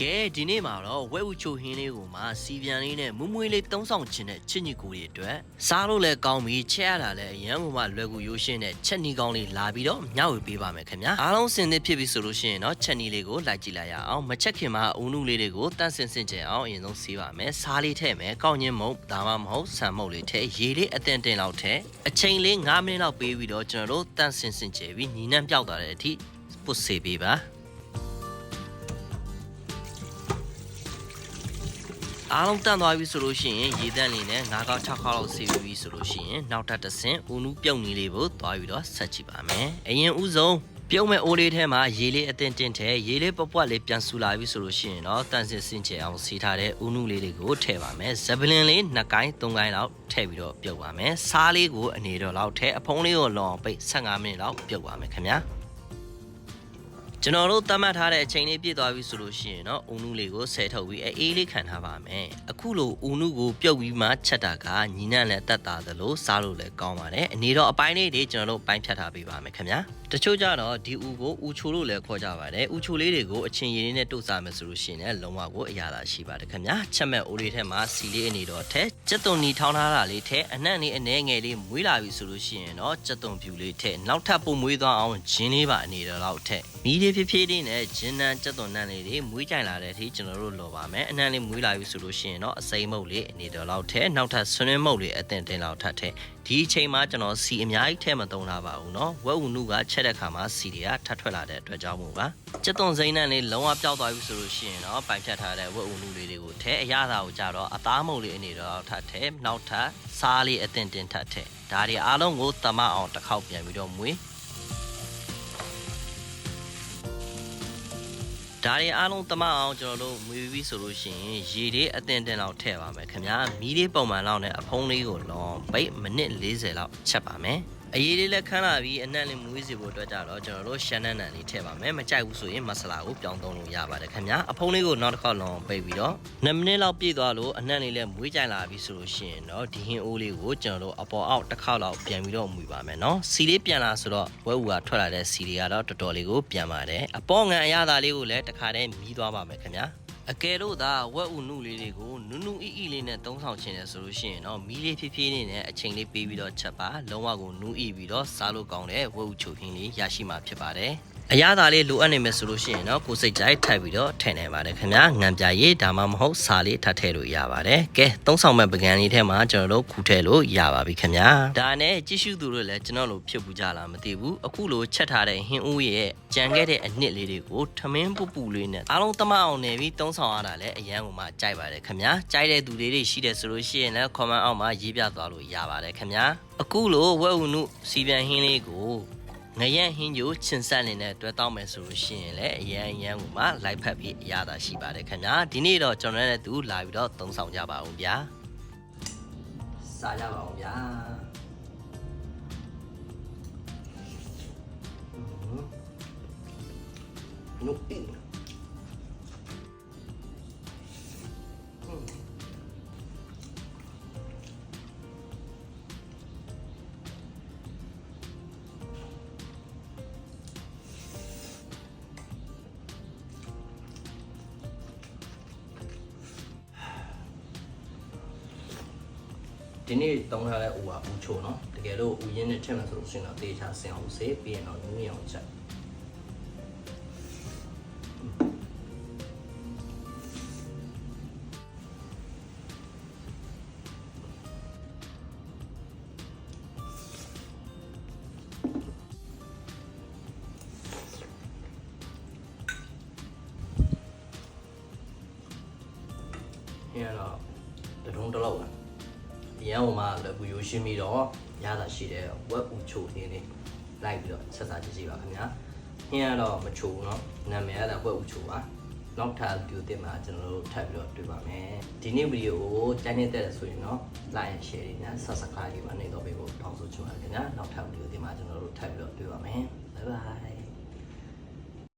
ကဲဒီနေ့မှာတော့ဝဲဥချိုဟင်းလေးကိုမှစီပြန်လေးနဲ့မွမွေးလေးသုံးဆောင်ခြင်းနဲ့ချစ်ညီကိုတွေအတွက်စားလို့လည်းကောင်းပြီးချက်ရတာလည်းအရန်ကမှလွယ်ကူရိုးရှင်းတဲ့ချက်နီကောင်းလေးလာပြီးတော့မျှဝေပေးပါမယ်ခင်ဗျာအားလုံးစင်သစ်ဖြစ်ပြီဆိုလို့ရှိရင်တော့ချက်နီလေးကိုလိုက်ကြည့်လိုက်ရအောင်မချက်ခင်မှာအုံနုလေးတွေကိုတန့်စင်စင်ကြအောင်အရင်ဆုံးစီးပါမယ်စားလေးထည့်မယ်ကောင်းချင်းမုံဒါမှမဟုတ်ဆန်မုတ်လေးထည့်ရေလေးအတင်တင်လောက်ထည့်အချိန်လေး9မိနစ်လောက်ပေးပြီးတော့ကျွန်တော်တို့တန့်စင်စင်ကြပြီးညီနှံပြောက်သွားတဲ့အထိပုတ်စေပေးပါ အားလုံးတန့်သွားပြီဆိုလို့ရှိရင်ရေတန့်လေးနဲ့၅កောက်6កောက်လောက်ဆေးပြီးပြီဆိုလို့ရှိရင်နောက်ထပ်တစ်ဆင့်ဦးနူးပြုတ်နီလေးကိုသွားပြီးတော့ဆက်ကြည့်ပါမယ်အရင်ဦးဆုံးပြုတ်မဲ့အိုးလေးထဲမှာရေလေးအတင်းတင်းထဲရေလေးပပွက်လေးပြန်ဆူလာပြီဆိုလို့ရှိရင်တော့တန့်စင်စင်ချေအောင်စီထားတဲ့ဦးနူးလေးတွေကိုထည့်ပါမယ်ဇပလင်လေး2ကိုင်း3ကိုင်းလောက်ထည့်ပြီးတော့ပြုတ်ပါမယ်စားလေးကိုအနေတော့လောက်ထည့်အဖုံးလေးကိုလောအောင်ပိတ်15မိနစ်လောက်ပြုတ်ပါမယ်ခင်ဗျာ ကျွန်တော်တို့သတ်မှတ်ထားတဲ့အချိန်လေးပြည့်သွားပြီဆိုလို့ရှိရင်တော့အုံနုလေးကိုဆဲထုတ်ပြီးအေးလေးခံထားပါမယ်အခုလိုအုံနုကိုပြုတ်ပြီးမှချက်တာကညီနံလည်းတက်တာသလိုစားလို့လည်းကောင်းပါတယ်အနေတော့အပိုင်းလေးတွေကျွန်တော်တို့ပိုင်းဖြတ်ထားပေးပါမယ်ခင်ဗျာတချို့ကြတော့ဒီဦးကိုဦးချိုလို့လည်းခေါ်ကြပါတယ်ဦးချိုလေးတွေကိုအချင်းရည်လေးနဲ့တုတ်စားမယ်ဆိုလို့ရှိရင်လည်းလုံးဝကိုအရာသာရှိပါတယ်ခင်ဗျာချက်မဲ့အိုးလေးထဲမှာစီလေးအနေတော့ထဲစက်သွန်နီထောင်းထားတာလေးထဲအနှံ့လေးအနှဲငယ်လေးမွေးလာပြီဆိုလို့ရှိရင်တော့စက်သွန်ဖြူလေးထဲနောက်ထပ်ပုံမွေးသွားအောင်ဂျင်းလေးပါအနေတော့လောက်ထဲမီးလေဖြည်းဖြည်းလေးနဲ့ဂျင်းနန်းစက်သွန်နန်းလေးတွေမွေးကြိုင်လာတဲ့အထိကျွန်တော်တို့လောပါမယ်အနှံ့လေးမွေးလာပြီဆိုလို့ရှိရင်တော့အစိမ်းမုတ်လေးအနေတော့လောက်ထဲနောက်ထပ်ဆွန်းမုတ်လေးအတင်တင်လောက်ထပ်ထဲဒီအချိန်မှာကျွန်တော်စီအများကြီးထဲမသုံးထားပါဘူးเนาะဝက်ဦးနုကချက်တဲ့ခါမှာစီတွေကထပ်ထွက်လာတဲ့အတွက်ကြောင့်မို့ပါစက်သွန်စိမ်းနန်းလေးလုံးဝပျောက်သွားပြီဆိုလို့ရှိရင်တော့ပိုင်ဖြတ်ထားတဲ့ဝက်ဦးနုလေးတွေကိုထဲအရသာကိုကြတော့အသားမုတ်လေးအနေတော့ထပ်ထဲနောက်ထပ်စားလေးအတင်တင်ထပ်ထဲဒါတွေအားလုံးကိုတမအောင်တစ်ခေါက်ပြန်ပြီးတော့မွေး ဒါတွေအားလုံးတမအောင်ကျွန်တော်တို့မွေပြီးဆိုလို့ရှိရင်ရေလေးအတင်တင်လောက်ထည့်ပါမယ်ခင်ဗျာမီးလေးပုံမှန်လောက်နဲ့အဖုံးလေးကိုလောပိတ်မိနစ်40လောက်ချက်ပါမယ် အရေးလေးလည်းခန်းလာပြီးအနံ့လေးမွေးစီဖို့အတွက်ကြတော့ကျွန်တော်တို့ရှမ်းနန်းနန်လေးထည့်ပါမယ်မကြိုက်ဘူးဆိုရင်မဆလာကိုပြောင်းသုံးလို့ရပါတယ်ခင်ဗျာအဖုံးလေးကိုနောက်တစ်ခေါက်လောပိတ်ပြီးတော့2မိနစ်လောက်ပြည့်သွားလို့အနံ့လေးလည်းမွေးကြိုင်လာပြီဆိုလို့ရှိရင်တော့ဒီဟင်းအိုးလေးကိုကျွန်တော်တို့အပေါ်အောက်တစ်ခေါက်လောက်ပြန်ပြီးတော့မွေပါမယ်နော်စီလေးပြန်လာဆိုတော့ဝဲဦးကထွက်လာတဲ့စီလေးကတော့တော်တော်လေးကိုပြန်ပါတယ်အပေါ်ငံအရသာလေးကိုလည်းတစ်ခါတည်းမြည်သွားပါမယ်ခင်ဗျာ အကယ်လို့သာဝက်ဥနုလေးတွေကိုနုနုအီအီလေးနဲ့သုံးဆောင်ချင်တယ်ဆိုလို့ရှိရင်တော့မီးလေးဖြည်းဖြည်းလေးနဲ့အချိန်လေးပေးပြီးတော့ချက်ပါလုံးဝကိုနူးအီပြီးတော့စားလို့ကောင်းတဲ့ဝက်ဥချိုခင်းလေးရရှိမှာဖြစ်ပါတယ် အရသာလေးလိုအပ်နေမယ်ဆိုလို့ရှိရင်တော့ကိုယ်စိတ်ကြိုက်ထပ်ပြီးတော့ထည့်နိုင်ပါတယ်ခင်ဗျာငံပြရည်ဒါမှမဟုတ်စားလေးထပ်ထည့်လို့ရပါတယ်ကဲသုံးဆောင်မဲ့ပကံလေးထဲမှာကျွန်တော်တို့ခူထည့်လို့ရပါပြီခင်ဗျာဒါနဲ့ကြည့်ရှုသူတို့လည်းကျွန်တော်လိုဖြစ်ဘူးကြလားမသိဘူးအခုလိုချက်ထားတဲ့ဟင်းဦးရဲ့ကြံခဲ့တဲ့အနှစ်လေးတွေကိုထမင်းပူပူလေးနဲ့အားလုံးတမအောင်နေပြီးသုံးဆောင်ရတာလည်းအရန်ကိုမှကြိုက်ပါတယ်ခင်ဗျာကြိုက်တဲ့သူလေးတွေရှိတယ်ဆိုလို့ရှိရင်လည်း comment အောက်မှာရေးပြသွားလို့ရပါတယ်ခင်ဗျာအခုလိုဝက်ဦးနုစီပြန်ဟင်းလေးကို ငရန့်ဟင်းကျိုးချင်ဆက်နေနဲ့တွဲတောင်းမယ်ဆိုလို့ရှိရင်လည်းအရန်အရန်ကိုမှလိုက်ဖက်ပြီးအရသာရှိပါတယ်ခင်ဗျာဒီနေ့တော့ကျွန်တော်နဲ့တူလာပြီးတော့သုံးဆောင်ကြပါဦးဗျာစားကြပါဦးဗျာနုအ ဒီနေ့တုံးထားတဲ့ဥပါဦးချိုနော်တကယ်လို့ဥရင်းနဲ့ထည့်မယ်ဆိုလို့ရှိရင်တော့တေချာဆင်အောင်စေးပြီးရင်တော့နူးရအောင်ချက်ဟင်းကတော့တထုံးတစ်လောက်ပါ ဒီရန်ဟိုမှာလည်းဘူရိုရှင်းပြီးတော့ရတာရှိတယ်ဝက်ဦးချိုနေနေလိုက်ပြီးတော့ဆက်စားကြည့်ကြည့်ပါခင်ဗျာဟင်းကတော့မချိုဘူးเนาะနာမည်ကတော့ဝက်ဦးချိုပါနောက်ထပ်ဗီဒီယိုတင်မှာကျွန်တော်တို့ထပ်ပြီးတော့တွေ့ပါမယ်ဒီနေ့ဗီဒီယိုကိုကြိုက်နေတဲ့ဆိုရင်တော့ like and share တွေနဲ့ subscribe တွေပါနေတော့ပေးဖို့တောင်းဆိုချင်ပါတယ်ခင်ဗျာနောက်ထပ်ဗီဒီယိုတင်မှာကျွန်တော်တို့ထပ်ပြီးတော့တွေ့ပါမယ် bye bye